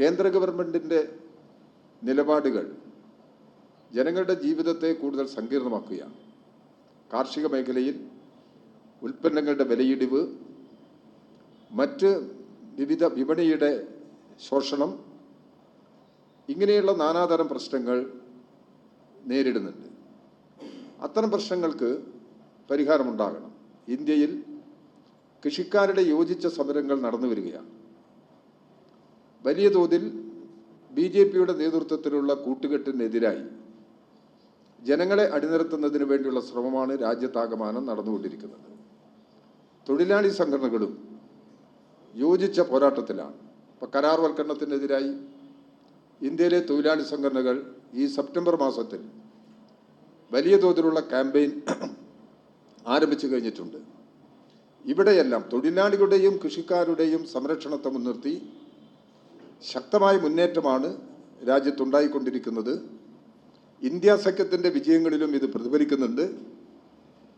കേന്ദ്ര ഗവൺമെന്റിന്റെ നിലപാടുകൾ ജനങ്ങളുടെ ജീവിതത്തെ കൂടുതൽ സങ്കീർണമാക്കുകയാണ്. കാർഷിക മേഖലയിൽ ഉൽപ്പന്നങ്ങളുടെ വിലയിടിവ് മറ്റ് വിവിധ വിപണിയുടെ ശോഷണം ഇങ്ങനെയുള്ള നാനാതരം പ്രശ്നങ്ങൾ നേരിടുന്നുണ്ട്. അത്തരം പ്രശ്നങ്ങൾക്ക് പരിഹാരമുണ്ടാകണം. ഇന്ത്യയിൽ കൃഷിക്കാരുടെ യോജിച്ച സമരങ്ങൾ നടന്നു വരികയാണ് വലിയ തോതിൽ ബി ജെ പിയുടെ നേതൃത്വത്തിലുള്ള കൂട്ടുകെട്ടിനെതിരായി ജനങ്ങളെ അടിനിർത്തുന്നതിന് വേണ്ടിയുള്ള ശ്രമമാണ് രാജ്യത്താകമാനം നടന്നുകൊണ്ടിരിക്കുന്നത്. തൊഴിലാളി സംഘടനകളും യോജിച്ച പോരാട്ടത്തിലാണ്. ഇപ്പൊ കരാർവൽക്കരണത്തിനെതിരായി ഇന്ത്യയിലെ തൊഴിലാളി സംഘടനകൾ ഈ സെപ്റ്റംബർ മാസത്തിൽ വലിയ തോതിലുള്ള ക്യാമ്പയിൻ ആരംഭിച്ചു കഴിഞ്ഞിട്ടുണ്ട്. ഇവിടെയെല്ലാം തൊഴിലാളികളുടെയും കൃഷിക്കാരുടെയും സംരക്ഷണത്തെ മുൻനിർത്തി ശക്തമായ മുന്നേറ്റമാണ് രാജ്യത്തുണ്ടായിക്കൊണ്ടിരിക്കുന്നത്. ഇന്ത്യ സഖ്യത്തിന്റെ വിജയങ്ങളിലും ഇത് പ്രതിഫലിക്കുന്നുണ്ട്.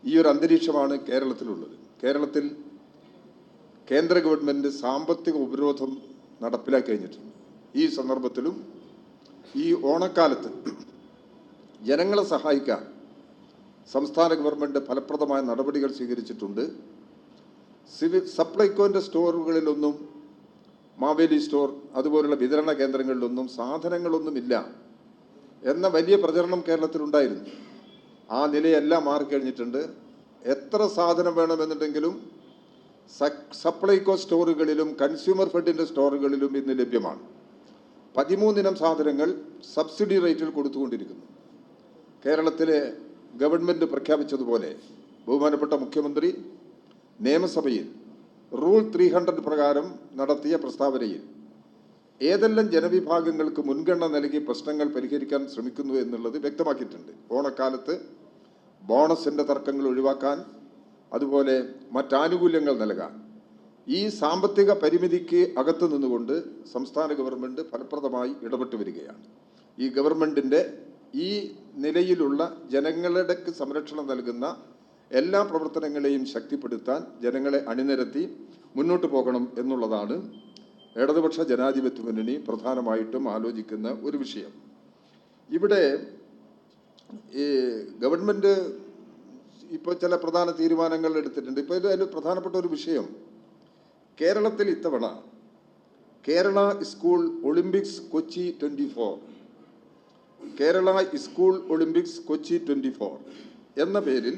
ഈ ഒരു അന്തരീക്ഷമാണ് കേരളത്തിലുള്ളത്. കേരളത്തിൽ കേന്ദ്ര ഗവൺമെന്റ് സാമ്പത്തിക ഉപരോധം നടപ്പിലാക്കി കഴിഞ്ഞിട്ടുണ്ട്. ഈ സന്ദർഭത്തിലും ഈ ഓണക്കാലത്ത് ജനങ്ങളെ സഹായിക്കാൻ സംസ്ഥാന ഗവൺമെന്റ് ഫലപ്രദമായ നടപടികൾ സ്വീകരിച്ചിട്ടുണ്ട്. സിവിൽ സപ്ലൈകോന്റെ സ്റ്റോറുകളിലൊന്നും മാവേലി സ്റ്റോർ അതുപോലുള്ള വിതരണ കേന്ദ്രങ്ങളിലൊന്നും സാധനങ്ങളൊന്നുമില്ല എന്ന വലിയ പ്രചരണം കേരളത്തിലുണ്ടായിരുന്നു. ആ നിലയെല്ലാം മാറിക്കഴിഞ്ഞിട്ടുണ്ട്. എത്ര സാധനം വേണമെന്നുണ്ടെങ്കിലും സപ്ലൈകോ സ്റ്റോറുകളിലും കൺസ്യൂമർ ഫെഡിന്റെ സ്റ്റോറുകളിലും ഇന്ന് ലഭ്യമാണ്. പതിമൂന്നിനം സാധനങ്ങൾ സബ്സിഡി റേറ്റിൽ കൊടുത്തുകൊണ്ടിരിക്കുന്നു. കേരളത്തിലെ ഗവൺമെന്റ് പ്രഖ്യാപിച്ചതുപോലെ ബഹുമാനപ്പെട്ട മുഖ്യമന്ത്രി നിയമസഭയിൽ റൂൾ ത്രീ ഹൺഡ്രഡ് പ്രകാരം നടത്തിയ പ്രസ്താവനയിൽ ഏതെല്ലാം ജനവിഭാഗങ്ങൾക്ക് മുൻഗണന നൽകി പ്രശ്നങ്ങൾ പരിഹരിക്കാൻ ശ്രമിക്കുന്നു എന്നുള്ളത് വ്യക്തമാക്കിയിട്ടുണ്ട്. ഓണക്കാലത്ത് ബോണസിന്റെ തർക്കങ്ങൾ ഒഴിവാക്കാൻ അതുപോലെ മറ്റാനുകൂല്യങ്ങൾ നൽകാൻ. ഈ സാമ്പത്തിക പരിമിതിക്ക് അകത്ത് നിന്നുകൊണ്ട് സംസ്ഥാന ഗവൺമെന്റ് ഫലപ്രദമായി ഇടപെട്ട് വരികയാണ്. ഈ ഗവൺമെന്റിന്റെ ഈ നിലയിലുള്ള ജനങ്ങളുടെ സംരക്ഷണം നൽകുന്ന എല്ലാ പ്രവർത്തനങ്ങളെയും ശക്തിപ്പെടുത്താൻ ജനങ്ങളെ അണിനിരത്തി മുന്നോട്ട് പോകണം എന്നുള്ളതാണ് ഇടതുപക്ഷ ജനാധിപത്യ മുന്നണി പ്രധാനമായിട്ടും ആലോചിക്കുന്ന ഒരു വിഷയം. ഇവിടെ ഈ ഗവൺമെന്റ് ഇപ്പോൾ ചില പ്രധാന തീരുമാനങ്ങൾ എടുത്തിട്ടുണ്ട്. ഇപ്പോൾ ഇത് അതിൽ പ്രധാനപ്പെട്ട ഒരു വിഷയം. കേരളത്തിൽ ഇത്തവണ Kerala school Olympics Kochi twenty four. Kerala school Olympics Kochi twenty four എന്ന പേരിൽ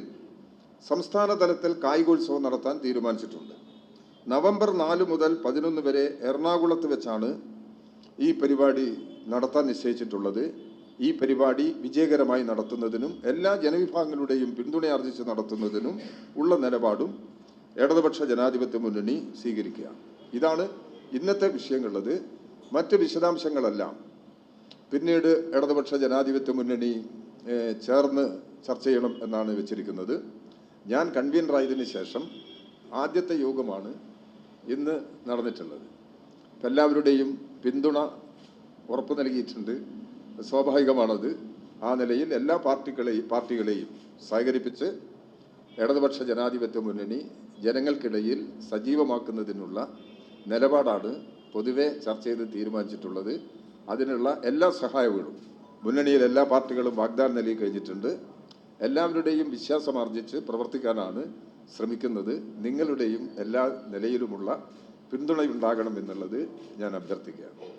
സംസ്ഥാന തലത്തിൽ കായികോത്സവം നടത്താൻ തീരുമാനിച്ചിട്ടുണ്ട്. നവംബർ നാല് മുതൽ പതിനൊന്ന് വരെ എറണാകുളത്ത് വെച്ചാണ് ഈ പരിപാടി നടത്താൻ നിശ്ചയിച്ചിട്ടുള്ളത്. ഈ പരിപാടി വിജയകരമായി നടത്തുന്നതിനും എല്ലാ ജനവിഭാഗങ്ങളുടെയും പിന്തുണയാർജിച്ച് നടത്തുന്നതിനും ഉള്ള നിലപാടും ഇടതുപക്ഷ ജനാധിപത്യ മുന്നണി സ്വീകരിക്കുക ഇതാണ് ഇന്നത്തെ വിഷയങ്ങളുള്ളത്. മറ്റ് വിശദാംശങ്ങളെല്ലാം പിന്നീട് ഇടതുപക്ഷ ജനാധിപത്യ മുന്നണി ചേർന്ന് ചർച്ച ചെയ്യണം എന്നാണ് വെച്ചിരിക്കുന്നത്. ഞാൻ കൺവീനറായതിനു ശേഷം ആദ്യത്തെ യോഗമാണ് ഇന്ന് നടന്നിട്ടുള്ളത്. എല്ലാവരുടെയും പിന്തുണ ഉറപ്പ് നൽകിയിട്ടുണ്ട്. സ്വാഭാവികമാണത്. ആ നിലയിൽ എല്ലാ പാർട്ടികളെയും പാർട്ടികളെയും സഹകരിപ്പിച്ച് ഇടതുപക്ഷ ജനാധിപത്യ മുന്നണി ജനങ്ങൾക്കിടയിൽ സജീവമാക്കുന്നതിനുള്ള നിലപാടാണ് പൊതുവെ ചർച്ച ചെയ്ത് തീരുമാനിച്ചിട്ടുള്ളത്. അതിനുള്ള എല്ലാ സഹായങ്ങളും മുന്നണിയിൽ എല്ലാ പാർട്ടികളും വാഗ്ദാനം നൽകി കഴിഞ്ഞിട്ടുണ്ട്. എല്ലാവരുടെയും വിശ്വാസം ആർജിച്ച് പ്രവർത്തിക്കാനാണ് ശ്രമിക്കുന്നത്. നിങ്ങളുടെയും എല്ലാ നിലയിലുമുള്ള പിന്തുണയുണ്ടാകണം എന്നുള്ളത് ഞാൻ അഭ്യർത്ഥിക്കുകയാണ്.